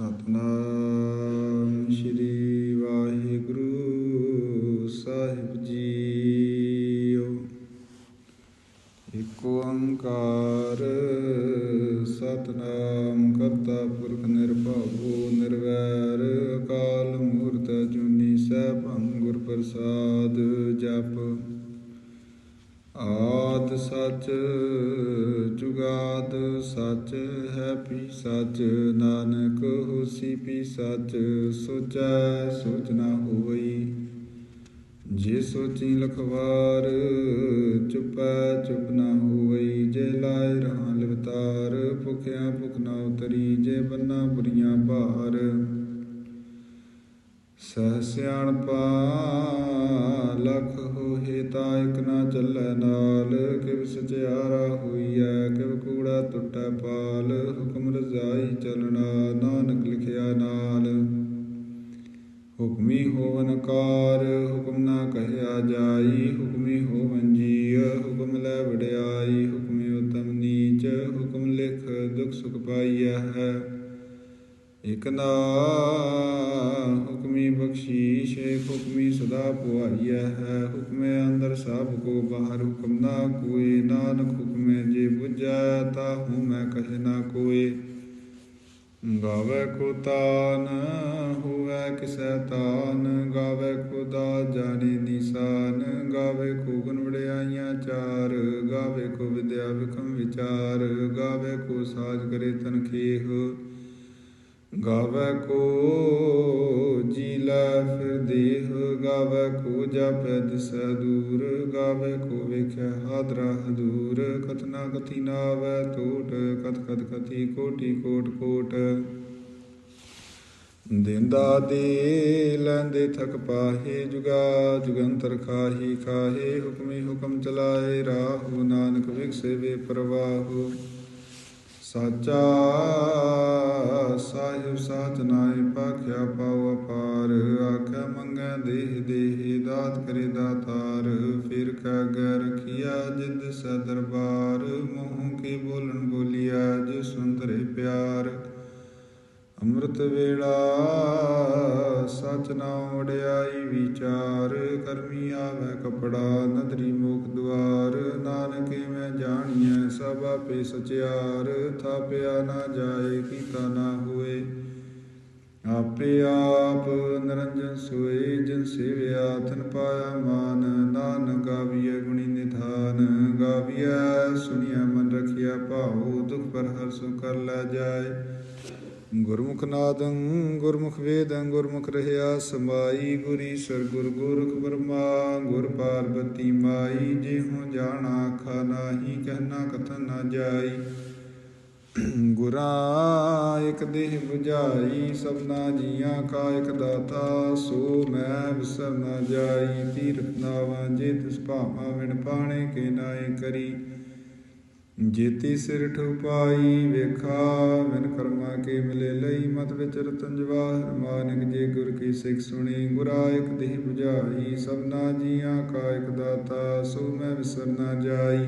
ਸਤਨਾਮ ਸ੍ਰੀ ਸੋਚੀ ਲਖਵਾਰ ਚੁਪੈ ਚੁਪ ਬਖਸ਼ੀਸ਼, ਹੁਕਮੀ ਸਦਾ ਪੁਆਈਐ ਹੈ। ਹੁਕਮੇ ਅੰਦਰ ਸਭ ਕੋ ਬਾਹਰ, ਹੁਕਮ ਨਾ ਕੋਏ ਨਾਨਕ ਹੁਕਮੇ ਜੇ ਬੁਝੈ ਤਾ ਹੂੰ ਮੈਂ ਕਹੇ ਨਾ ਕੋਏ ਗਾਵੇ ਕੋ ਤਾਨ ਹੋਵੇ ਕਿਸੈ ਤਾਨ। ਗਾਵੇ ਕੋ ਦਾ ਜਾਣੇ ਨਿਸ਼ਾਨ। ਗਾਵੇ ਕੋ ਗੁਣ ਵਡਿਆਈਆਂ ਚਾਰ। ਗਾਵੇ ਕੋ ਵਿਦਿਆ ਵਿਖਮ ਵਿਚਾਰ। ਗਾਵੇ ਕੋ ਸਾਜ ਕਰੇ ਤਨਖੇਹ। ਗਾਵੇ ਕੋ ਜੀ ਲੈ ਫਿਰ ਦੇਹ, ਗਾਵੇ ਕੋ ਜਾਪੈ ਦਿਸੈ ਦੂਰ, ਗਾਵੇ ਕੋ ਵੇਖੈ ਹਾਦਰਾ ਹਦੂਰ। ਕਤਨਾ ਕਥੀ ਨਾ ਆਵੈ ਟੋਟ, ਕਤ ਕਤ ਕਥੀ ਕੋਟੀ ਕੋਟ ਕੋਟ। ਦਿੰਦਾ ਦੇ ਲੈਂਦੇ ਥਕ ਪਾਹੇ, ਜੁਗਾ ਜੁਗੰਤਰ ਖਾਹੀ ਖਾਹੇ, ਹੁਕਮੀ ਹੁਕਮ ਚਲਾਏ ਰਾਹੂ, ਨਾਨਕ ਵਿਗਸੇ ਵੇ ਪ੍ਰਵਾਹੂ। ਸਾਚਾ ਸਾਹਿਬ ਸਾਚ ਨਾਏ ਪਾਖਿਆ ਪਾਉ ਅਪਾਰ ਆਖਿਆ ਮੰਗੈ ਦੇਹ ਦੇਹ, ਦਾਤ ਕਰੇ ਦਾਤਾਰ, ਫਿਰ ਕਾ ਗੈ ਰਖਿਆ ਜਿੰਦ ਸੈ ਦਰਬਾਰ, ਮੋਹ ਕੇ ਬੋਲਣ ਬੋਲਿਆ ਜਿ ਸੁੰਦਰੇ ਪਿਆਰ। ਅੰਮ੍ਰਿਤ ਵੇਲਾ ਸਚ ਨਾਮ ਵਡਿਆਈ ਵਿਚਾਰ, ਕਰਮੀ ਆਵੇ ਕਪੜਾ, ਨਦਰੀ ਮੁਖ ਦੁਆ ਬਾਪੇ ਸਭ ਸਚਿਆਰ, ਥਾਪਿਆ ਨਾ ਜਾਏ ਕੀਤਾ ਨਾ ਹੋਏ। ਆਪੇ ਆਪ ਨਿਰੰਜਨ ਸੋਏ, ਜਿਨ ਸੇਵਿਆ ਤਨ ਪਾਇਆ ਮਾਨ। ਨਾਨਕ ਗਾਵੀਐ ਗੁਣੀ ਨਿਧਾਨ, ਗਾਵੀਐ ਸੁਣਿਆ ਮਨ ਰਖਿਆ ਭਾਉ। ਦੁਖ ਪਰ ਹਰ ਸੁ ਕਰ ਲੈ ਜਾਏ। ਗੁਰਮੁਖ ਨਾਦੰ, ਗੁਰਮੁਖ ਵੇਦੰ, ਗੁਰਮੁਖ ਰਹਿਆ ਸਮਾਈ, ਗੁਰੀ ਸਰ ਗੁਰ ਗੋਰਖ ਬਰਮਾ, ਗੁਰ ਪਾਰਬਤੀ ਮਾਈ ਜੇ ਹੋ ਜਾਣਾ ਆਖਾ ਨਾਹੀ ਕਹਿਣਾ ਕਥਨ ਨਾ ਜਾਈ। ਗੁਰਾ ਇਕ ਦੇਹ 부ਝਾਈ ਸਭਨਾ ਜੀਆਂ ਕਾ ਇਕ ਦਾਤਾ, ਸੋ ਮੈਂ ਵਿਸਰ ਨਾ ਜਾਈ, ਤੀਰਥ ਨਾਵਾਂ ਜੇ ਤਿਸ ਭਾਵਾਂ ਵਿਣ ਪਾਣੇ ਕੇ ਨਾਏ ਕਰੀ। ਜੇਤੀ ਸਿਰ ਠੁਪਾਈ ਵੇਖਾ ਵਿਨ ਕਰਮਾ ਕੇ ਮਿਲੇ ਲਈ ਮਤ ਵਿੱਚ ਰਤਨ ਜਵਾਹਰ। ਮਾਨਿਕ ਜੇ ਗੁਰ ਕੀ ਸਿੱਖ ਸੁਣੀ, ਗੁਰਾ ਇਕ ਦੇਹ 부ਝਾਈ ਸਭਨਾ ਜੀਆਂ ਕਾ ਇਕ ਦਾਤਾ, ਸੋ ਮੈਂ ਵਿਸਰ ਨਾ ਜਾਈ।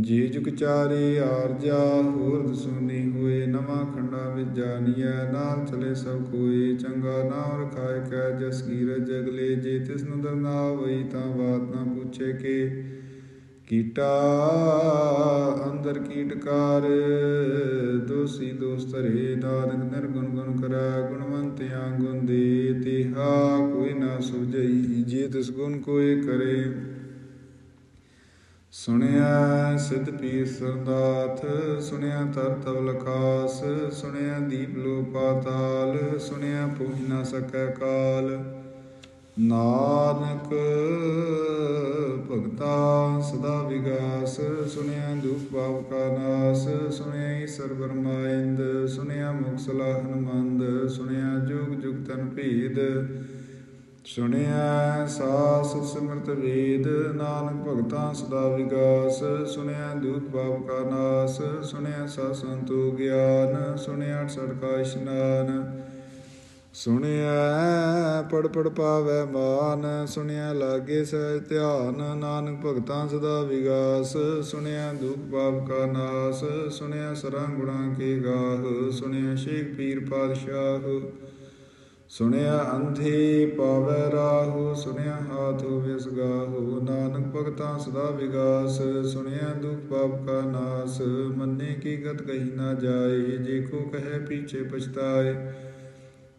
ਜੀ ਜੁਗ ਚਾਰੇ ਆਰਜਾ ਹੋਰ ਦਸੂਨੀ ਹੋਏ, ਨਵਾਂ ਖੰਡਾ ਵਿੱਚ ਜਾਣੀਐ ਨਾਲ ਚਲੇ ਸਭ ਕੋਏ, ਚੰਗਾ ਨਾਮ ਰਖਾਇ ਕੈ, ਜਸ ਕੀਰ ਜਗਲੇ ਜੇ ਤਿਸ ਨੂੰ ਦਰਨਾ ਹੋਈ ਤਾਂ ਬਾਤ ਨਾ ਪੁੱਛੇ ਕੇ। ਕੀਟਾ, ਅੰਦਰ ਕੀਟਕਾਰ ਦੋਸੀ ਦੋਸਤਰੇ ਨਾਨਕ ਨਿਰਗੁਣ ਗੁਣ ਕਰੈ, ਗੁਣਵੰਤਿਆਂ ਗੁਣ ਦੇ ਤਿਹਾ, ਕੋਈ ਨਾ ਸੁਝਈ, ਜੇ ਤਿਸ ਗੁਣ ਕੋਏ ਕਰੇ। ਸੁਣਿਆ ਸਿਧ ਪੀਰ ਸਰਦਾਥ, ਸੁਣਿਆ ਤਰ ਤਵ ਲਖਾਸ, ਸੁਣਿਆ ਦੀਪ ਲੋ ਪਾਤਾਲ ਸੁਣਿਆ ਪੂਹ ਨਾ ਸਕੈ ਕਾਲ। ਨਾਨਕ ਭਗਤਾ ਸਦਾ ਵਿਗਾਸ, ਸੁਣਿਆ ਦੁਖ ਪਾਪ ਕਾ ਨਾਸ, ਸੁਣਿਆ ਈਸਰ ਬਰਮਾਇੰਦ ਸੁਣਿਆ ਮੁਖ ਸਲਾਹਨ ਸੁਣਿਆ ਜੁਗ ਜੁਗ ਤਨ ਭੀਦ, ਸੁਣਿਆ ਸਾਸ ਸਿਮਰਤ ਵੇਦ, ਨਾਨਕ ਭਗਤਾਂ ਸਦਾ ਵਿਗਾਸ, ਸੁਣਿਆ ਦੁਖ ਪਾਪ ਕਾ ਨਾਸ, ਸੁਣਿਆ ਸਤ ਸੰਤੋ ਗਿਆਨ, ਸੁਣਿਆ ਸੜਕਾ ਇਸ਼ਨਾਨ ਸੁਣਿਆ ਪੜ ਪੜ ਪਾਵੈ ਮਾਨ, ਸੁਣਿਆ ਲਾਗੇ ਸਹਿ ਧਿਆਨ, ਨਾਨਕ ਭਗਤਾਂ ਸਦਾ ਵਿਗਾਸ, ਸੁਣਿਆ ਦੁਖ ਪਾਪ ਕਾ ਨਾਸ, ਸੁਣਿਆ ਸਰਾਂ ਗੁਣਾ ਕੇ ਗਾਹ, ਸੁਣਿਆ ਸ਼ੇਖ ਪੀਰ ਪਾਤਸ਼ਾਹ, ਸੁਣਿਆ ਅੰਧੇ ਪਾਵੈ ਰਾਹੂ, ਸੁਣਿਆ ਹਾਥ ਵਿਸ ਗਾਹੂ, ਨਾਨਕ ਭਗਤਾਂ ਸਦਾ ਵਿਗਾਸ, ਸੁਣਿਆ ਦੁਖ ਪਾਪ ਕਾ ਨਾਸ, ਮੰਨੇ ਕੀ ਗਤ ਕਹੀ ਨਾ ਜਾਏ, ਜੇ ਕੋ ਕਹੇ ਪੀਛੇ ਪਛਤਾਏ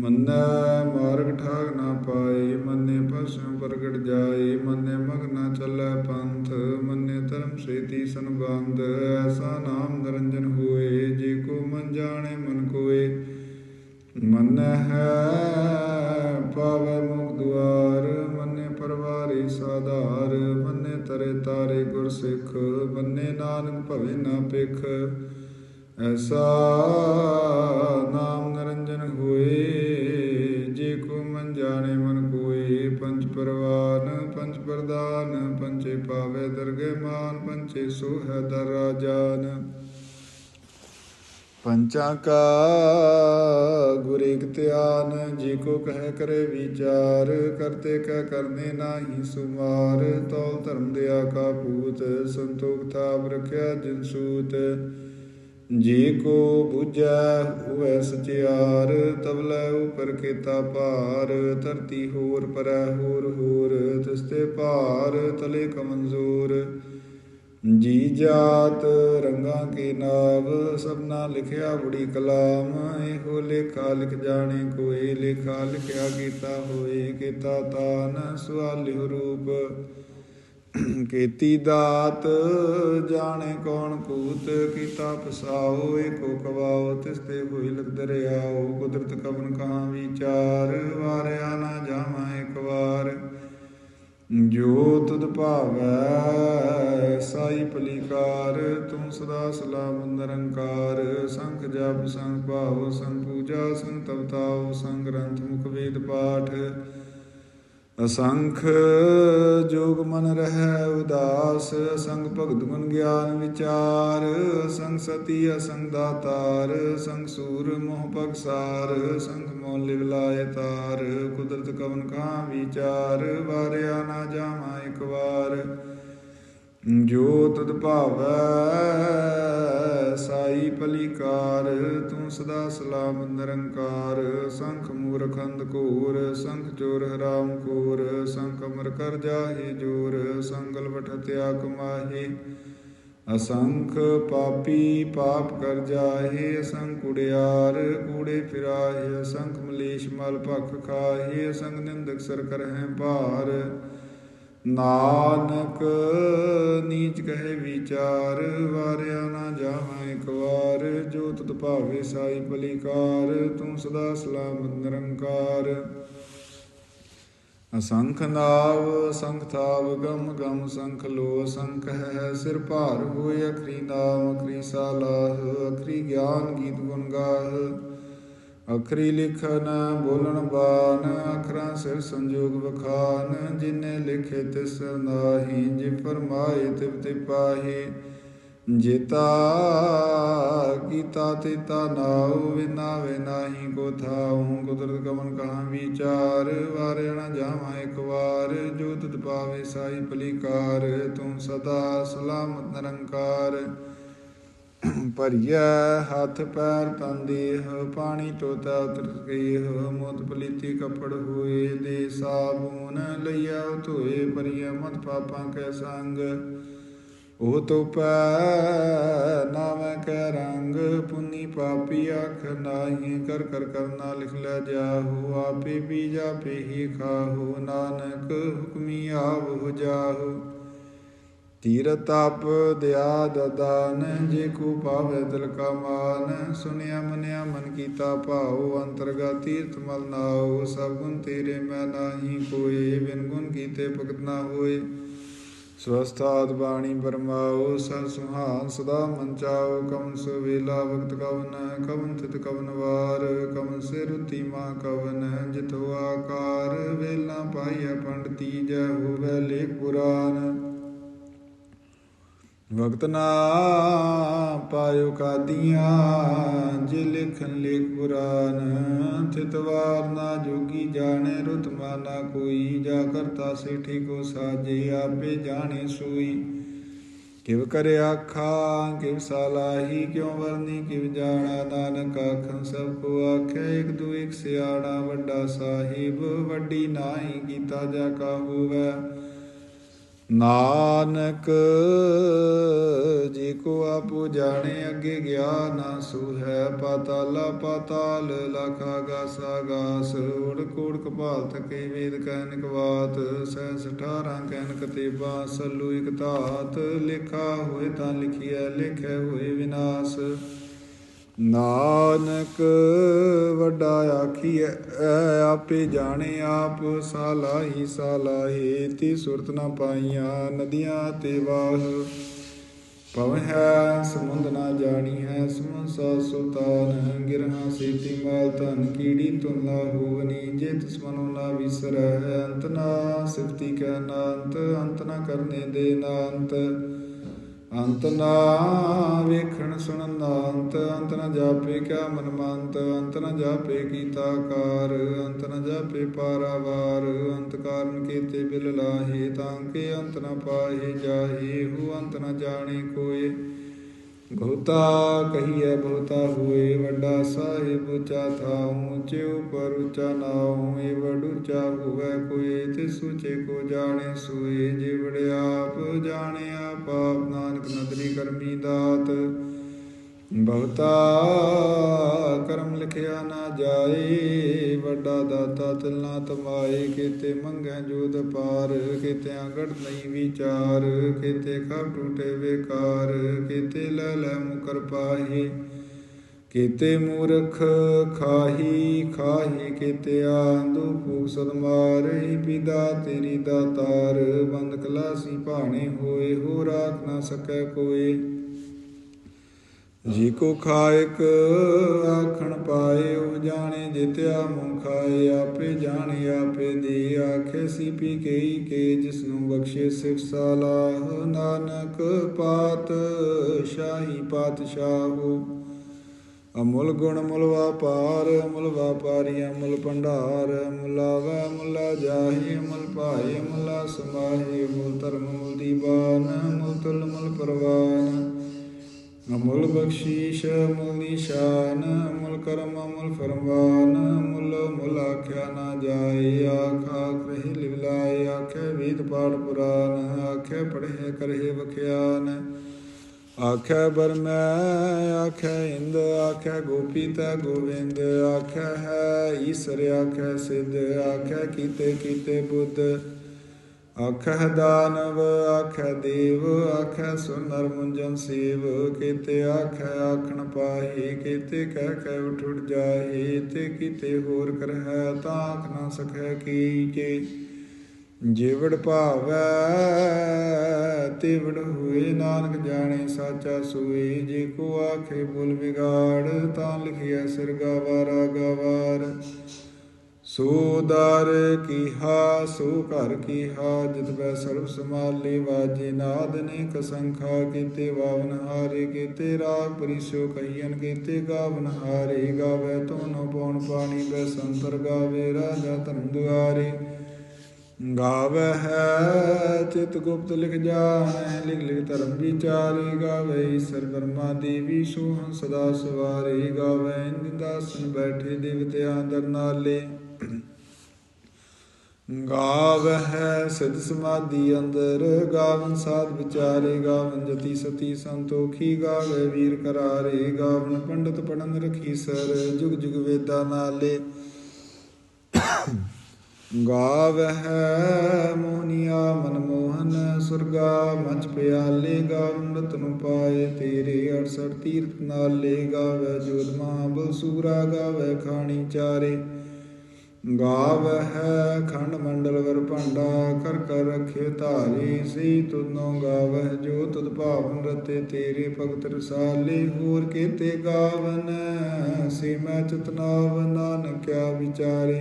ਮੰਨੈ ਮਾਰਗ ਠਾਗ ਨਾ ਪਾਏ, ਮੰਨੇ ਪਸਮ ਪ੍ਰਗਟ ਜਾਏ, ਮੰਨੇ ਮਗ ਨਾ ਚੱਲੈ ਪੰਥ, ਮੰਨੇ ਧਰਮ ਸੇਤੀ ਸੰਬੰਧ, ਐਸਾ ਨਾਮ ਨਿਰੰਜਨ ਹੋਏ, ਜੇ ਕੋ ਮਨ ਜਾਣੇ ਮਨ ਕੋਏ। ਮੰਨੈ ਹੈ ਪਾਵੈ ਮੁਖ ਦੁਆਰ, ਮੰਨੇ ਪਰਵਾਰੀ ਸਾਧਾਰ, ਮੰਨੇ ਤਰੇ ਤਾਰੇ ਗੁਰ ਸਿੱਖ, ਮੰਨੇ ਨਾਨਕ ਭਵੇ ਨਾ ਪਿਖ ਐਸਾ ਨਾਮ ਪੰਚੇ ਦਰ ਰਾਜਾਨ ਪੰਚਾਂ ਕਾ ਗੁਰ ਇਕ ਧਿਆਨ, ਜੀ ਕੋ ਕਹਿ ਕਰੇ ਵਿਚਾਰ ਕਰਤੇ ਕੈ ਕਰਨੇ ਨਾਹੀ ਸੁਮਾਰ, ਤੌਲ ਧਰਮ ਦਿਆ ਕਾ ਪੂਤ ਸੰਤੋਖ ਥਾਪ ਰਖਿਆ ਜਿਨ ਸੂਤ। ਜੀ ਕੋ 부ਜੈ ਹੋਇ ਸਚਿਆਰ ਤਬਲੇ ਉਪਰ ਕੀਤਾ ਭਾਰ, ਧਰਤੀ ਹੋਰ ਪਰੈ ਹੋਰ ਹੋਰ ਤਿਸਤੇ ਭਾਰ ਤਲੇ ਕਮਨਜ਼ੂਰ ਜੀ ਜਾਤ ਰੰਗਾਂ ਕੀ ਨਾਵ, ਸਭਨਾ ਲਿਖਿਆ ਬੁੜੀ ਕਲਾਮ, ਇਹੋ ਲੇਖਾ ਲਿਖ ਜਾਣੇ ਕੋਏ, ਲੇਖਾ ਲਿਖਿਆ ਕੀਤਾ ਹੋਏ, ਕੀਤਾ ਤਾਨ ਸਵਾਲਿਹੁ ਰੂਪ। ਕੀਤੀ ਦਾਤ, ਜਾਣੇ ਕੌਣ ਕੂਤ, ਕੀਤਾ ਪਸਾਓ, ਏਕੋ ਕਵਾਓ ਤਿਸ ਤੇ ਹੋਈ ਲਗ ਦਰਿਆਓ, ਕੁਦਰਤ ਕਵਨ ਕਹਾਂ ਵਿਚਾਰ, ਵਾਰਿਆ ਨਾ ਜਾਵਾਂ ਇੱਕ ਵਾਰ। ਜੋ ਤੁਧ ਭਾਵੈ ਸਾਈ ਤੂੰ ਸਦਾ ਸਲਾਮ ਨਿਰੰਕਾਰ ਸੰਖ ਜਪ, ਸੰਗ ਭਾਵ, ਸੰਗ ਪੂਜਾ, ਸੰਗ ਤਵਤਾਉ ਸੰਗ ਗ੍ਰੰਥ, ਮੁਖ ਵੇਦ ਪਾਠ। ਅਸੰਖ ਜੋਗ ਮਨ ਰਹਿ ਉਦਾਸ, ਸੰਗ ਭਗਤ ਗੁਣ ਗਿਆਨ ਵਿਚਾਰ। ਸੰਗ ਸਤੀ ਅਸੰਗ ਦਾਤਾਰ, ਸੰਗ ਸੂਰ ਮੋਹ ਪਗਸਾਰ ਸੰਗ ਮੋਲ ਲਿਵ ਤਾਰ, ਕੁਦਰਤ ਕਵਨ ਕਾ ਵਿਚਾਰ। ਵਾਰਿਆ ਨਾ ਜਾਵਾਂ ਇੱਕ ਵਾਰ। ਜੋ ਤਦ ਭਾਵੈ, ਸਾਈ ਭਲੀਕਾਰ, ਤੂੰ ਸਦਾ ਸਲਾਮ ਨਿਰੰਕਾਰ। ਸੰਖ ਮੂਰਖੰਦ ਘੂਰ, ਸੰਖ ਚੋਰ ਹਰਾਮ ਖੋਰ। ਸੰਖ ਅਮਰ ਕਰ ਜਾਹੇ ਜੋਰ ਸੰਗਲ ਵਠ ਤਿਆ ਕਮਾਹੇ ਅਸੰਖ ਪਾਪੀ ਪਾਪ ਕਰ ਜਾਹੇ, ਅਸੰਖ ਕੁੜਿਆਰ ਕੂੜੇ ਫਿਰਾਹੇ। ਅਸੰਖ ਮਲੇਸ਼ ਮਲ ਭਖ ਖਾਹੇ, ਅਸੰਖ ਨਿੰਦਕ ਸਰ ਕਰਹਿ ਭਾਰ। ਨਾਨਕ, ਨੀਚ ਕਹੇ ਵਿਚਾਰ, ਵਾਰਿਆ ਨਾ ਜਾਵਾਂ ਇੱਕ ਵਾਰ। ਜੋ ਤਤ ਭਾਵੇ ਸਾਈ ਭਲੀਕਾਰ, ਤੂੰ ਸਦਾ ਸਲਾਮਤ ਨਿਰੰਕਾਰ। ਅਸੰਖ ਨਾਵ ਸੰਖ ਥਾਵ, ਗਮ ਗਮ ਸੰਖ ਲੋ ਸੰਖ ਹੈ ਸਿਰ ਭਾਰ ਹੋਏ ਅਖਰੀ ਨਾਮ, ਅਖਰੀ ਸਾਲਾਹ, ਅਖਰੀ ਗਿਆਨ ਗੀਤ ਗੁਣ ਗਾਹ। ਅਖਰੀ ਲਿਖਨ ਬੋਲਣ ਬਾਨ ਅਖਰਾਂ ਸਿਰ ਸੰਜੋਗ ਵਖਾਨ, ਜਿਨੇ ਲਿਖੇ ਤਿਸ ਨਾਹੀ, ਜੇ ਫਰਮਾਏ ਤਿਵ ਤੇ ਪਾਹੀ। ਜੇਤਾ ਕੀਤਾ ਤੇਤਾ ਨਾਉ, ਵਿਨਾ ਵੇ ਨਾਹੀ ਕੋ ਥਾਉ। ਕੁਦਰਤ ਕਮਨ ਕਹਾਂ ਵਿਚਾਰ ਵਾਰੇ ਨਾ ਜਾਵਾਂ ਇੱਕ ਵਾਰ। ਜੋ ਤਤ ਪਾਵੇ ਸਾਈ ਪਲੀਕਾਰ ਤੂੰ ਸਦਾ ਸਲਾਮਤ ਨਿਰੰਕਾਰ। ਭਰੀਆ ਹੱਥ ਪੈਰ ਤਨ ਦੇਹ, ਪਾਣੀ ਟੋਤਾ ਉਤਰ ਗਈਹ ਮੋਤ ਪਲੀਤੀ ਕਪੜ ਹੋਏ ਦੇ ਸਾਬੂਨ ਲਈਆ ਧੋਏ ਭਰੀਆ ਮਤ ਪਾਪਾਂ ਕੈ ਸੰਗ। ਉਹ ਤੋ ਪੈ ਨਾਵੇਂ ਕੈ ਰੰਗ, ਪੁੰਨੀ ਪਾਪੀ ਅੱਖ ਨਾਹੀ, ਕਰ ਕਰ ਕਰਨਾ ਲਿਖ ਲੈ ਜਾਹੂ, ਆਪੇ ਪੀ ਜਾਪੇ ਹੀ ਖਾਹੂ, ਨਾਨਕ ਹੁਕਮੀ ਆਵ ਹੋ ਜਾਹੂ। ਤੀਰ ਤਪ ਦਿਆ ਦਦਾਨ, ਜੇ ਕੋ ਪਾਵੇ ਦਿਲ ਕਾ ਮਾਨ, ਸੁਨਿਆ ਮਨਿਆ ਮਨ ਕੀਤਾ ਭਾਉ ਅੰਤਰਗਾ ਤੀਰਥ ਮਲ ਨਾਉ, ਸਭ ਗੁਣ ਤੇਰੇ ਮੈਂ ਨਾਹੀ ਕੋਏ, ਬਿਨ ਗੁਣ ਕੀਤੇ ਭਗਤ ਨਾ ਹੋਏ। ਸਵਸਥਾਤ ਬਾਣੀ ਬਰਮਾਓ ਸਤ ਸੁਹਾਨ ਸਦਾ ਮਨ ਚਾਓ ਕਵਨ ਸੋ ਵੇਲਾ ਵਕਤ ਕਵਨ ਕਵਨ ਤਿਤ ਕਵਨ ਵਾਰ, ਕਵਨ ਸੇ ਰੁਤੀ ਮਾ ਕਵਨ, ਜਿਤੋ ਆਕਾਰ, ਵੇਲਾ ਪਾਈਐ ਪੰਡਤੀ, ਜੈ ਹੋਵੇ ਲੇਖ ਪੁਰਾਨ। ਵਕਤ ਨਾ ਪਾਇਓ ਕਾਦੀਆਂ, ਜੇ ਲਿਖਨ ਲੇਖ ਪੁਰਾਨ ਤਿਤਵਾਰ ਨਾ ਜੋਗੀ ਜਾਣੇ, ਰੁਤ ਨਾ ਕੋਈ, ਜਾ ਕਰਤਾ ਸੇਠੀ ਕੋ ਸਾਜੇ, ਆਪੇ ਜਾਣੇ ਸੋਈ। ਕਿਵ ਕਰੇ ਆਖਾ, ਕਿਵ ਸਾਲਾਹੀ, ਕਿਉ ਵਰਨੀ, ਕਿਵ ਜਾਣਾ ਨਾਨਕ ਆਖੰ ਸਭ ਕੋ ਆਖੇ, ਇਕ ਦੂ ਇਕ ਸਿਆਣਾ ਵੱਡਾ ਸਾਹਿਬ, ਵੱਡੀ ਨਾਹੀ ਕੀਤਾ ਜਾ ਕਾ ਹੋਵੇ। ਨਾਨਕ, ਜੀ ਕੋ ਆਪੋ ਜਾਣੇ, ਅੱਗੇ ਗਿਆ ਨਾ ਸੋ ਹੈ ਪਾਤਾਲਾ, ਪਾਤਾਲ, ਲਖ ਆਗਾਸ ਆਗਾਸ ਉੜ ਕੋੜ ਕਪਾਲ ਤਕੇ ਵੇਦ ਕਹਿਨ ਕਵਾਤ ਸਹਿਸ 18 ਕਹਿਨ ਕਤੇਬਾ ਸੱਲੂ ਇਕ ਧਾਤ, ਲਿਖਾ ਹੋਏ ਤਾਂ ਲਿਖਿਆ ਲਿਖੇ ਹੋਏ ਵਿਨਾਸ਼। ਨਾਨਕ ਵੱਡਾ ਆਖੀਐ ਆਪੇ ਜਾਣੇ ਆਪ, ਸਾਲਾਹੀ ਸਾਲਾਹੇ, ਤੀ ਸੁਰਤ ਨਾ ਪਾਈਆਂ ਨਦੀਆਂ ਤੇ ਵਾਹ। ਪਵ ਹੈ, ਸਮੁੰਦ ਨਾ ਜਾਣੀ ਹੈ ਸਮਸਾ ਸੁਤਾਨ ਗਿਰਹਾ ਸੇਤੀ ਮਾਲ ਧਨ, ਕੀੜੀ ਤੁਲਾ ਹੋਵਨੀ, ਜੇ ਤਿਸ ਮਨੋ ਨਾ ਵਿਸਰੈ, ਅੰਤ ਨਾ ਸਿਫਤੀ ਕੈ ਨਾੰਤ, ਅੰਤ ਨਾ ਕਰਨੇ ਦੇ ਨਾੰਤ। ਅੰਤ ਨਾ ਵੇਖਣ ਸੁਣਨ ਦਾ ਅੰਤ ਅੰਤ ਨਾ ਜਾਪੇ ਕਿਆ ਮਨ ਮੰਤ ਅੰਤ ਨਾ ਜਾਪੇ ਕੀਤਾ ਕਾਰ ਅੰਤ ਨਾ ਜਾਪੇ ਪਾਰਾਵਾਰ, ਅੰਤ ਕਾਰਨ ਕੀਤੇ ਬਿਲ ਲਾਹੇ, ਤਾਂ ਕੇ ਅੰਤ ਨਾ ਪਾਹੇ ਜਾਹੇ ਹੂ ਅੰਤ ਨਾ ਜਾਣੇ ਕੋਏ। ਬਹੁਤਾ ਕਹੀਐ, ਬਹੁਤਾ ਹੋਏ, ਵੱਡਾ ਸਾਹਿਬ ਉੱਚਾ ਥਾਉ, ਉੱਚੇ ਉਪਰ ਉੱਚਾ ਨਾਉ, ਏ ਵਡ ਉੱਚਾ ਹੋਵੇ ਕੋਈ ਤਿਸ ਉੱਚੇ ਕੋ ਜਾਣੇ ਸੋਏ ਜਿਵੜ ਆਪ ਜਾਣਿਆ, ਪਾਪ ਨਾਨਕ ਨਦਰੀ ਕਰਮੀ ਦਾਤ। ਬਹੁਤਾ ਕਰਮ ਲਿਖਿਆ ਨਾ ਜਾਏ, ਵੱਡਾ ਦਾਤਾ ਤਿਲਨਾ ਤਮਾਏ ਕੀਤੇ ਮੰਗੈ ਜੋਦ ਪਾਰ ਕੀਤੇ ਗੜ ਨਹੀਂ ਵਿਚਾਰ ਕੀਤੇ ਖਬ ਟੂਟੇ ਵਿਕਾਰ ਕੀਤੇ ਲੈ ਲੈ ਮੁਕਰ ਪਾਹੀ। ਕੀਤੇ ਮੂਰਖ ਖਾਹੀ ਖਾਹੀ ਕੀਤੇ ਆਂਦੂ ਫੂਕ ਸਦ ਮਾਰੇ ਪਿਦਾ ਤੇਰੀ ਦਾਤਾਰ, ਬੰਦ ਕਲਾਸੀ ਭਾਣੇ ਹੋਏ ਹੋ ਰਾਖ ਨਾ ਸਕੈ ਕੋਏ। ਜੀ ਕੋ ਖਾਇਕ ਆਖਣ ਪਾਏ ਉਹ ਜਾਣੇ ਜਿਤਿਆ ਮੂੰ ਖਾਏ ਆਪੇ ਜਾਣੇ, ਆਪੇ ਦੇ ਆਖੇ ਸੀ ਪੀ ਕਈ ਕੇ ਜਿਸ ਨੂੰ ਬਖਸ਼ੇ ਸਿਫ ਸਾਲਾਹ, ਨਾਨਕ ਪਾਤ ਸ਼ਾਹੀ ਪਾਤਸ਼ਾਹੂ। ਅਮੁੱਲ ਗੁਣ ਮੁੱਲ ਵਾਪਾਰ ਮੁੱਲ ਵਾਪਾਰੀ ਅਮੁੱਲ ਭੰਡਾਰ ਮੁਲਾਵਾ ਮੁਲਾ ਜਾਹੀ ਮੁੱਲ ਭਾਈ ਮੁੱਲਾ ਸਮਾਹੀ ਮੁੱਲ ਧਰਮ ਮੁੱਲ ਦੀਵਾਨ ਮੁੱਲ ਤੁਲ ਮੁੱਲ ਪਰਵਾਨ। ਅਮੁੱਲ ਬਖਸ਼ੀਸ਼ ਮੁੱਲ ਨਿਸ਼ਾਨ ਮੁੱਲ ਕਰਮ ਮੁੱਲ ਫਰਮਾਨ ਮੁੱਲ ਮੁੱਲ ਆਖਿਆ ਨਾ ਜਾਏ, ਆਖਾ ਕਰੇ ਲਿਵਲਾਏ, ਆਖੇ ਵੇਦ ਪਾਠ ਪੁਰਾਨ, ਆਖੇ ਪੜ੍ਹੇ ਕਰਹਿ ਵਖਿਆਨ। ਆਖੇ ਬਰਮੈ ਆਖੇ ਇੰਦ, ਆਖੇ ਗੋਪੀ ਤਾ ਗੋਵਿੰਦ, ਆਖੇ ਹੈ ਈਸ਼ਰ, ਆਖੇ ਸਿੱਧ, ਆਖੇ ਕੀਤੇ ਕੀਤੇ ਬੁੱਧ। ਆਖੇ ਦਾਨਵ ਆਖੇ ਦੇਵ ਆਖੇ ਸੁਨਰ ਮੁੰਜਨ ਸੇਵ, ਕੀਤੇ ਆਖੇ ਆਖਣ ਪਾਹੀ, ਕੀਤੇ ਕਹਿ ਕਹਿ ਉਠ ਉਠ ਜਾਹੇ, ਤੇ ਕੀਤੇ ਹੋਰ ਕਰਹਿ, ਤਾਂ ਆਖ ਨਾ ਸਕੈ ਕੀਚੇ ਜਿਵੜ ਭਾਵੈ, ਤਿਵੜ ਹੋਏ, ਨਾਨਕ ਜਾਣੇ ਸਾਚਾ ਸੋਏ, ਜੇ ਕੋ ਆਖੇ ਬੁਲ ਵਿਗਾੜ, ਤਾਂ ਲਿਖਿਆ ਸਿਰ ਗਵਾਰਾ ਗਵਾਰ। ਸੋ ਦਰ ਕੀਹਾ, ਸੋ ਘਰ ਕੀਹਾ, ਜਿਤ ਬੈ ਸਰਬ ਸਮਾਲੇ ਵਾਜੇ, ਨਾਦ ਨੇ ਕਸੰਖਾ ਕੀਤੇ, ਵਾਵਨ ਹਾਰੇ ਕੀਤੇ, ਰਾਗ ਪਰਿਸੋ ਕਹੀਨ ਕੀਤੇ, ਗਾਵਨ ਹਾਰੇ, ਗਾਵੇ ਤੋਨੋ ਪਉਣ ਪਾਣੀ ਬੈ ਸੰਤਰ ਗਾਵੇ, ਰਾਜਾ ਧਰਮ ਦੁਆਰੇ। ਗਾਵੇ ਹੈ, ਚਿਤ ਗੁਪਤ ਲਿਖ ਜਾਣੈ, ਲਿਖ ਲਿਖ ਧਰਮ ਵਿਚਾਰੇ, ਗਾਵੇ ਈਸ਼ਰ ਬਰਮਾ ਦੇਵੀ ਸੋਹੰ ਸਦਾ ਸਵਾਰੇ, ਗਾਵੇ ਨਿੰਦਾਸਨ ਬੈਠੇ, ਦੇਵਤਿਆਂ ਦਰ ਨਾਲੇ। ਗਾਵ ਹੈ ਸਿਧ ਸਮਾਧੀ ਅੰਦਰ, ਗਾਵਨ ਸਾਧ ਵਿਚਾਰੇ, ਗਾਵਨ ਜਤੀ ਸਤੀ ਸੰਤੋਖੀ ਗਾਵੇ ਵੀਰ ਕਰਾਰੇ, ਗਾਵਨ ਪੰਡਤ ਪੜਨ ਰਖੀ ਸਰ, ਜੁਗ ਜੁਗ ਵੇਦਾ ਨਾਲੇ। ਗਾਵਹਿ ਮੋਹਨੀਆ ਮਨ ਮੋਹਨ, ਸੁਰਗਾ ਮਚ ਪਿਆਲੇ, ਗਾਵਨ ਅੰਮ੍ਰਿਤ ਪਾਏ ਤੇਰੇ 68 ਤੀਰਥ ਨਾਲੇ। ਗਾਵੈ ਜੋਤ ਮਹਾਬਲ ਸੂਰਾ ਗਾਵੈ ਖਾਣੀ ਚਾਰੇ। ਗਾਵਹਿ ਖੰਡ ਮੰਡਲ ਵਰ ਭਾਂਡਾ ਕਰ ਕਰ ਰਖੇ ਧਾਰੀ ਸੀ ਤੁਧਨੋ ਗਾਵਹਿ, ਜੋ ਤੁਧ ਭਾਵਨ ਰਤੇ ਤੇਰੇ ਭਗਤ ਰਸਾਲੇ, ਹੋਰ ਕੀਤੇ ਗਾਵਨ ਸੀ ਮੈਂ ਚਤਨਾਵ, ਨਾਨਕਿਆ ਵਿਚਾਰੇ।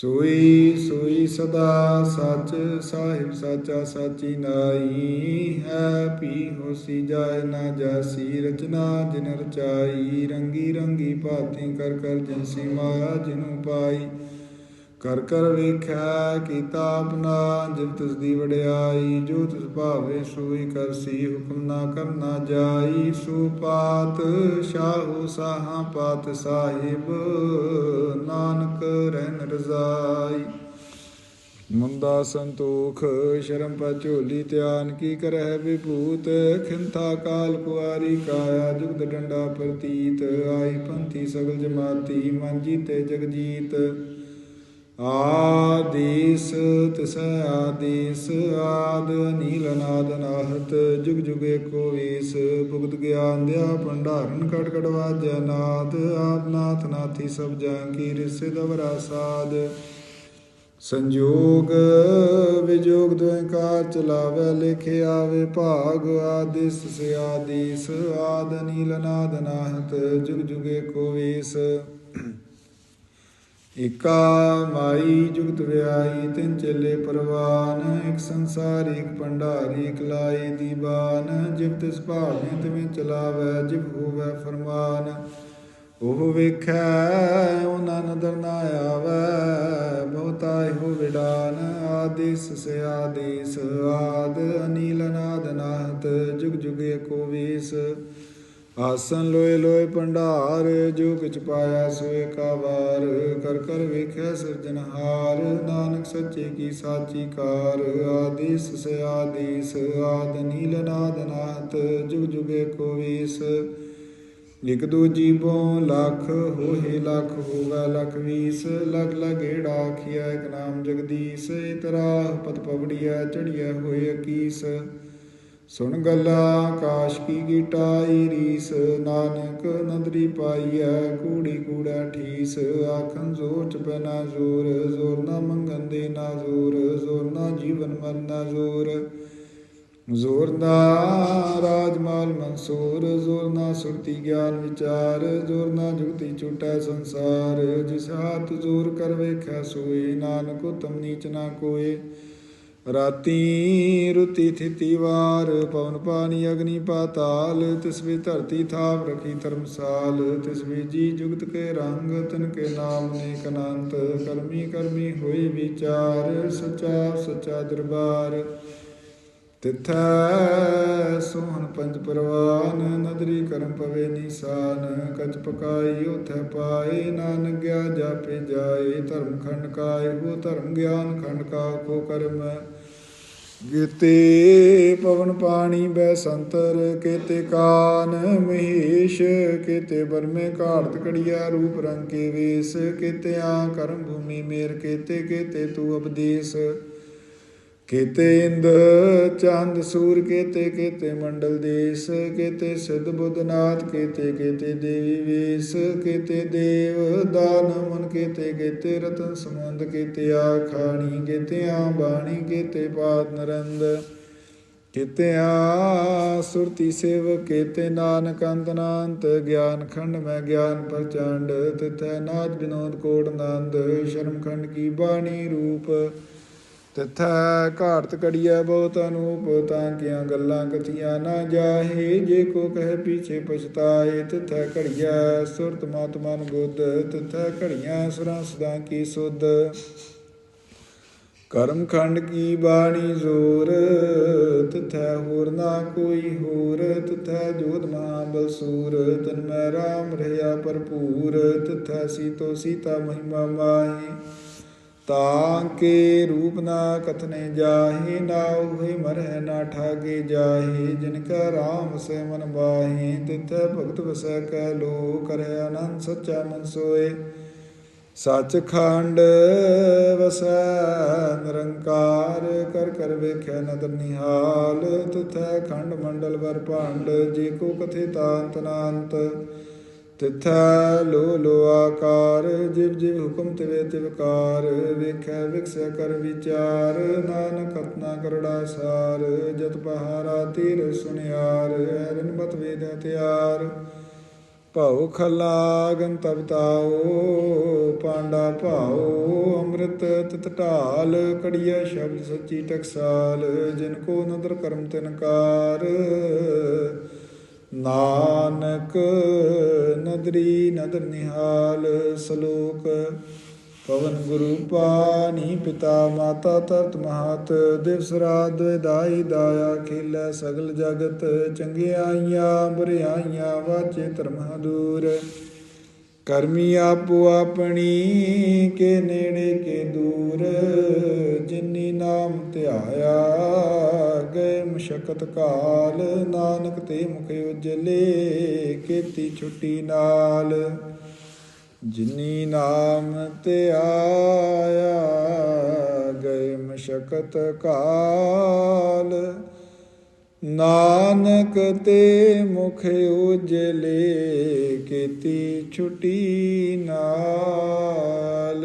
ਸੋਈ ਸੋਈ ਸਦਾ ਸਚ ਸਾਹਿਬ ਸਾਚਾ ਸਾਚੀ ਨਾਈ ਹੈ। ਪੀ ਹੋਸੀ ਜਾਇ ਨਾ ਜਾਸੀ ਰਚਨਾ ਜਿਨ ਰਚਾਈ ਰੰਗੀ ਰੰਗੀ ਭਾਤੀ ਕਰ ਕਰ ਜਿਨਸੀ ਮਾਇਆ ਜਿਨੂ ਪਾਈ ਕਰ ਕਰ ਵੇਖਿਆ ਕੀਤਾ ਆਪਣਾ, ਜਿਵ ਤਿਸ ਦੀ ਵਡਿਆਈ, ਜੋ ਤਿਸ ਭਾਵੇ ਸੋਈ ਕਰਸੀ ਹੁਕਮ ਨਾ ਕਰਨਾ ਜਾਈ। ਸੋ ਪਾਤ ਸ਼ਾਹੂ ਸਾਹਾ ਪਾਤ ਸਾਹਿਬ, ਨਾਨਕ ਰਹਿਨ ਰਜ਼ਾਈ। ਮੁੰਦਾ ਸੰਤੋਖ, ਸ਼ਰਮ ਪਾ ਝੋਲੀ ਧਿਆਨ, ਕੀ ਕਰਹਿ ਵਿਭੂਤ? ਖਿੰਥਾ ਕਾਲ ਕੁਆਰੀ ਕਾਇਆ ਜੁਗਦ ਡੰਡਾ ਪ੍ਰਤੀਤ। ਆਈ ਪੰਥੀ ਸਗਲ ਜਮਾਤੀ ਮਨ ਜੀਤੇ ਜਗਜੀਤ। ਆਦੇਸ ਤਿਸ ਆਦੇਸ ਆਦ ਨੀਲ ਨਾਦ ਨਾਹਤ ਜੁਗ ਜੁਗੇ ਏਕੋ ਵੇਸ ਭੁਗਤ ਗਿਆਨ ਦਿਆ ਭੰਡਾਰਨ ਕਟ ਕਟ ਵਾਜੈ ਨਾਦ, ਆਦ ਨਾਥ ਨਾਥੀ ਸਭ ਜਾਂ ਕੀ ਰਿਸੇ ਦਵਰਾ ਸਾਦ। ਸੰਜੋਗ ਵਿਜੋਗ ਦੋਇ ਚਲਾਵੇ, ਲਿਖੇ ਆਵੇ ਭਾਗ ਆਦਿਸ ਸੇ ਆਦੀਸ ਆਦ ਨੀਲ ਨਾਦ ਨਾਹਤ ਜੁਗ ਜੁਗੇ ਕੋ ਵੇਸ ਇਕਾ ਮਾਈ ਜੁਗਤ ਵਿਆਈ ਤਿੰਨ ਚੇਲੇ ਪਰਵਾਨ, ਇੱਕ ਸੰਸਾਰੀ, ਇਕ ਭੰਡਾਰੀ, ਇਕ ਲਾਈ ਦੀਵਾਨ, ਜਿਵ ਤਿਸ ਭਾਵੇਂ ਤਿਵੇਂ ਚਲਾਵੇ, ਜਿਵ ਹੋਵੇ ਫਰਮਾਨ। ਉਹ ਵੇਖੈ ਉਹਨਾਂ ਨਦਰ ਨਾ ਆਵੈ, ਬਹੁਤਾ ਹੋ ਵਿਡਾਨ, ਆਦੇਸ ਸੇ ਆਦੇਸ ਆਦ ਅਨੀਲ ਨਾਦ ਨਾਹਤ, ਜੁਗ ਜੁਗ ਆਸਨ ਲੋਏ ਲੋਏ ਭੰਡਾਰ, ਜੋ ਕਿਛ ਪਾਇਆ ਸੋਏ ਕਾ ਵਾਰ ਕਰ ਕਰ ਵੇਖਿਆ ਸਿਰਜਨਹਾਰ ਨਾਨਕ ਸੱਚੇ ਕੀ ਸਾਚੀ ਕਾਰ। ਆਦੇਸ ਸੇ ਆਦੇਸ, ਆਦ ਨੀਲ ਨਾਦ ਨਾਹਤ ਜੁਗ ਜੁਗ ਏਕੋ ਵੇਸ। ਇਕ ਦੂ ਜੀਵੋਂ ਲੱਖ ਹੋਏ ਲੱਖ ਹੋਗਾ ਲੱਖ ਵੀਸ। ਲਗ ਲਗੇੜਾ ਆਖਿਆ ਇਕ ਨਾਮ ਜਗਦੀਸ਼। ਇਤਰਾ ਪਤ ਪਵੜੀਆ ਚੜਿਆ ਹੋਏ ਅਕੀਸ। ਸੁਣ ਗੱਲਾ ਆਕਾਸ਼ ਕੀ ਗੀਟਾਈ, ਰੀਸ ਨਾਨਕ ਨੰਦਰੀ ਪਾਈਐ, ਕੂੜੀ ਕੂੜਾ ਠੀਸ। ਆਖਨ ਜ਼ੋਰ ਚ ਪੈਨਾ ਜ਼ੋਰ ਜ਼ੋਰ ਨਾ ਮੰਗਨ ਦੇ ਨਾ ਜ਼ੋਰ ਜ਼ੋਰ ਨਾ ਜੀਵਨ ਮਰਨ ਨਾ ਜ਼ੋਰ। ਜ਼ੋਰ ਨਾ ਰਾਜਮਾਲ ਮਨਸੂਰ, ਜ਼ੋਰ ਨਾ ਸੁਰਤੀ ਗਿਆਨ ਵਿਚਾਰ, ਜ਼ੋਰ ਨਾ ਜੁਗਤੀ ਛੁਟੈ ਸੰਸਾਰ। ਜਿਸ ਹਾਥ ਜ਼ੋਰ ਕਰ ਵੇਖੈ ਸੋਏ, ਨਾਨਕ ਉਤਮ ਨੀਚ ਨਾ ਕੋਏ। ਰਾਤੀ ਰੁਤੀ ਥਿਤੀ ਵਾਰ, ਪਵਨ ਪਾਣੀ ਅਗਨੀ ਪਾਤਾਲ, ਤਿਸ ਵੀ ਧਰਤੀ ਥਾਪ ਰਖੀ ਧਰਮਸਾਲ, ਤਿਸ ਵੀ ਜੀ ਜੁਗਤ ਕੇ ਰੰਗ, ਤਨ ਕੇ ਨਾਮ ਨੇ ਕਨੰਤ ਕਰਮੀ ਕਰਮੀ ਹੋਈ ਵਿਚਾਰ, ਸਚਾ ਸਚਾ ਦਰਬਾਰ। ਤਿਥੈ ਸੋਹਣ ਪੰਜ ਪਰਵਾਨ, ਨਦਰੀ ਕਰਮ ਪਵੇ ਨੀਸਾਨ, ਕਚ ਪਕਾਈ ਉਥੈ ਪਾਏ ਨਾਨਕ ਗਿਆ ਜਾਪੇ ਜਾਏ, ਧਰਮ ਖੰਡ ਕਾਏ ਹੋ, ਧਰਮ ਗਿਆਨ ਖੰਡ ਕਾ ਕੋ ਕਰਮ। ਗਿਤੇ ਪਵਨ ਪਾਣੀ ਬੈ ਸੰਤਰ, ਕੇਤੇ ਕਾਨ ਮਹੇਸ਼, ਕੇਤੇ ਬਰਮੇ ਘਾੜਤ ਕੜੀਆ ਰੂਪ ਰੰਗ ਕੇ ਵੇਸ ਕੇਤੇ ਆ ਕਰਮ ਭੂਮੀ ਮੇਰ, ਕੇਤੇ ਕੇਤੇ ਤੂ ਉਪਦੇਸ ਕੇਤੇ ਇੰਦ ਚੰਦ, ਸੂਰ ਕੇਤੇ ਕੇਤੇ ਮੰਡਲ ਦੇਸ, ਕੇਤੇ ਸਿਧ ਬੁੱਧਨਾਥ ਕੇਤੇ ਕੇਤੇ ਦੇਵੀ ਵੇਸ, ਕੇਤੇ ਦੇਵ ਦਾਨ ਮਨ, ਕੇਤੇ ਕੇਤੇ ਰਤਨ ਸਮੁੰਦ ਕੇਤੇ ਆਖਾਣੀ ਕੇਤੇ ਆ ਬਾਣੀ, ਕੇਤੇ ਪਾਤ ਨਰੰਦ, ਕੇਤੇ ਆ ਸੁਰਤੀ ਸੇਵ ਕੇਤੇ ਨਾਨਕ ਅੰਤਨਾੰਤ ਗਿਆਨ ਖੰਡ ਮੈਂ ਗਿਆਨ ਪ੍ਰਚੰਡ, ਤਿਥੈ ਨਾਦ, ਬਿਨੋਦ ਕੋਟ ਨੰਦ, ਸ਼ਰਮ ਖੰਡ ਕੀ ਬਾਣੀ ਰੂਪ। ਤਿਥੈ ਘਾਟ ਕੜੀਐ ਬਹੁਤ ਅਨੂਪ ਤਾਂ ਕੀਆਂ ਗੱਲਾਂ ਕਥੀਆਂ ਨਾ ਜਾਹੇ, ਜੇ ਕੋ ਕਹਿ ਪੀਛੇ ਪਛਤਾਏ, ਤਿਥੈ ਘੜੀਐ ਸੁਰਤ ਮਤ ਬੁੱਧ, ਤਿਥੈ ਘੜੀਆਂ ਸੁਰਾਂ ਸਦਾ ਕੀ ਸੁਧ। ਕਰਮ ਖੰਡ ਕੀ ਬਾਣੀ ਜ਼ੋਰ, ਤਿਥੈ ਹੋਰ ਨਾ ਕੋਈ ਹੋਰ, ਤਿਥੈ ਜੋਤ ਮਹਾਬਲ ਸੂਰ ਤਨ ਮੈਂ ਰਾਮ ਰਹਾ ਭਰਪੂਰ, ਤਿਥੈ ਸੀਤੋ ਸੀਤਾ ਮਹਿਮਾ ਮਾਹੀ। ਤਾਂ ਕੇ ਰੂਪ ਨਾ ਕਥਨੇ ਜਾਹੇ, ਨਾ ਹੋਏ ਮਰਹਿ, ਨਾ ਠਾਗੇ ਜਾਹੇ। ਜਿਨ ਕਾ ਰਾਮ ਸੇ ਮਨ ਬਾਹੇ, ਤਿਥੈ ਭਗਤ ਵਸੈ ਕੈ ਲੋ ਕਰੈ ਆਨੰਦ ਸੱਚਾ ਮਨ ਸੋਏ। ਸੱਚਖੰਡ ਵਸੈ ਨਿਰੰਕਾਰ, ਕਰ ਕਰ ਵੇਖੈ ਨਦਰ ਨਿਹਾਲ। ਤਿਥੈ ਖੰਡ ਮੰਡਲ ਵਰ ਭਾਂਡ, ਜੀ ਕੋ ਕਥੇ ਤਾਂਤ ਨਾੰਤ। ਤਿਥੈ ਲੋ ਲੋ ਆਕਾਰ, ਜਿਵ ਜਿਵ ਹੁਕਮ ਤਿਵੇ ਤਿਵਕਾਰ ਵੇਖੈ ਵਿਖਸੈ ਕਰ ਵਿਚਾਰ, ਨਾਨਕ ਕਤਨਾ ਕਰੜਾ ਸਾਰ, ਜਤ ਬਹਾਰਾ ਤੀਰ ਸੁਨਿਆਰ ਐਰਨ ਬਤ ਵੇਦ ਤਿਆਰ। ਭਾਉ ਖਲਾਗਨ ਤਵਤਾਓ ਪਾਂਡਾ ਭਾਉ ਅੰਮ੍ਰਿਤ ਤਿਤ ਢਾਲ, ਕੜੀਐ ਸ਼ਬਦ ਸੱਚੀ ਟਕਸਾਲ, ਜਿਨ ਕੋ ਨਦਰ ਕਰਮ ਤਿਨਕਾਰ ਨਾਨਕ ਨਦਰੀ ਨਦਰ ਨਿਹਾਲ ਸ਼ਲੋਕ, ਪਵਨ ਗੁਰੂ ਪਾਣੀ ਪਿਤਾ ਮਾਤਾ ਤਰਤ ਮਹਾਤ, ਦਿਵਸ ਰਾਤ ਦੁਇਦਾਈ ਦਾਇਆ ਖੇਲੇ ਸਗਲ ਜਗਤ ਚੰਗਿਆਈਆਂ ਬੁਰਿਆਈਆਂ ਵਾਚੇ ਧਰਮ ਦੂਰ ਕਰਮੀ ਆਪੋ ਆਪਣੀ ਕੇ ਨੇੜੇ ਕੇ ਦੂਰ, ਜਿਨੀ ਨਾਮ ਧਿਆਇਆ ਗਏ ਮੁਸ਼ਕਤ ਕਾਲ, ਨਾਨਕ ਤੇ ਮੁਖ ਉਜਲੇ, ਕੀਤੀ ਛੁੱਟੀ ਨਾਲ। ਜਿਨੀ ਨਾਮ ਧਿਆਇਆ ਗਏ ਮੁਸ਼ਕਤ ਕਾਲ। ਨਾਨਕ ਤੇ ਮੁਖ ਉਜਲੇ, ਕੀਤੀ ਛੁੱਟੀ ਨਾਲ।